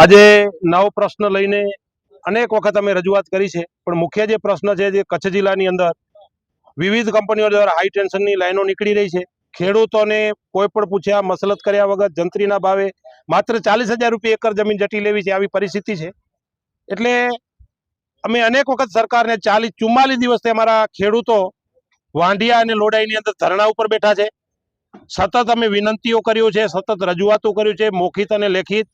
આજે નવો પ્રશ્ન લઈને અનેક વખત અમે રજૂઆત કરી છે. પણ મુખ્ય જે પ્રશ્ન છે જે કચ્છ જિલ્લાની અંદર વિવિધ કંપનીઓ દ્વારા હાઈ ટેન્શનની લાઈનો નીકળી રહી છે. ખેડૂતોને કોઈ પણ પૂછ્યા, મસલત કર્યા વગર જંત્રીના ભાવે માત્ર ચાલીસ હજાર રૂપિયા એકર જમીન જટી લેવી છે આવી પરિસ્થિતિ છે. એટલે અમે અનેક વખત સરકારને ચાલીસ, ચુમ્માલીસ દિવસથી અમારા ખેડૂતો વાંઢિયા અને લોડાઈની અંદર ધરણા ઉપર બેઠા છે. સતત અમે વિનંતીઓ કર્યો છે, સતત રજૂઆતો કર્યું છે, મૌખિત અને લેખિત.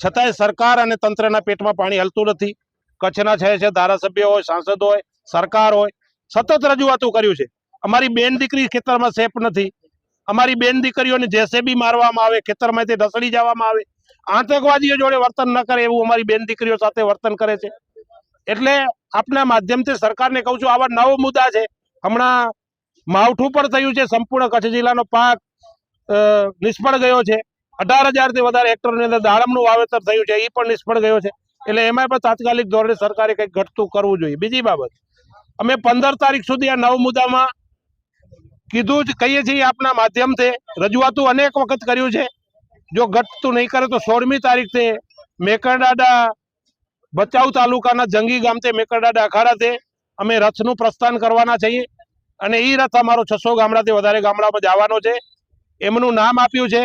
છતાંય સરકાર અને તંત્રના પેટમાં પાણી હલતું નથી. કચ્છના છે છે ધારાસભ્ય હોય, સાંસદ હોય, સરકાર હોય, સતત રજૂઆતો કર્યું છે. અમારી બેન દીકરી ખેતરમાં સેફ નથી. અમારી બેન દીકરીઓને જેસેબી મારવામાં આવે, ખેતરમાંથી ઢસડી જવામાં આવે. આતંકવાદીઓ જોડે વર્તન ન કરે એવું અમારી બેન દીકરીઓ સાથે વર્તન કરે છે. એટલે આપના માધ્યમથી સરકારને કહું છું, આવા નવ મુદ્દા છે. હમણાં માવઠું પણ થયું છે, સંપૂર્ણ કચ્છ જિલ્લાનો પાક નિષ્ફળ ગયો છે. અઢાર હજારથી વધારે હેક્ટરની અંદર દાડમનું વાવેતર થયું છે એ પણ નિષ્ફળ ગયો છે. એટલે એમાં પણ તાત્કાલિક ધોરણે સરકારે કંઈક ઘટતું કરવું જોઈએ. બીજી બાબત, અમે પંદર તારીખ સુધી આ નવ મુદ્દામાં કીધું જ, કહીએ છીએ આપના માધ્યમથી, રજૂઆતો અનેક વખત કર્યું છે. જો ઘટતું નહીં કરે તો સોળમી તારીખથી મેકરડાડા ભચાઉ તાલુકાના જંગી ગામથી મેકરડાડા અખાડાથી અમે રથનું પ્રસ્થાન કરવાના છીએ. અને એ રથ અમારો છસો ગામડાથી વધારે ગામડામાં જવાનો છે. એમનું નામ આપ્યું છે.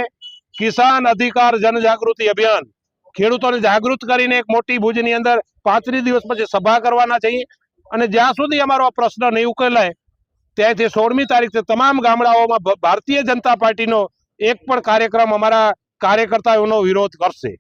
કિસાન અધિકાર જનજાગૃતિ અભિયાન. ખેડૂતોને જાગૃત કરીને એક મોટી ભુજની અંદર પાંત્રીસ દિવસ પછી સભા કરવાના છીએ અને જ્યાં સુધી અમારો આ પ્રશ્ન નહીં ઉકેલાય, ત્યાંથી સોળમી તારીખથી તમામ ગામડાઓમાં ભારતીય જનતા પાર્ટીનો એક પણ કાર્યક્રમ અમારા કાર્યકર્તાઓનો વિરોધ કરશે.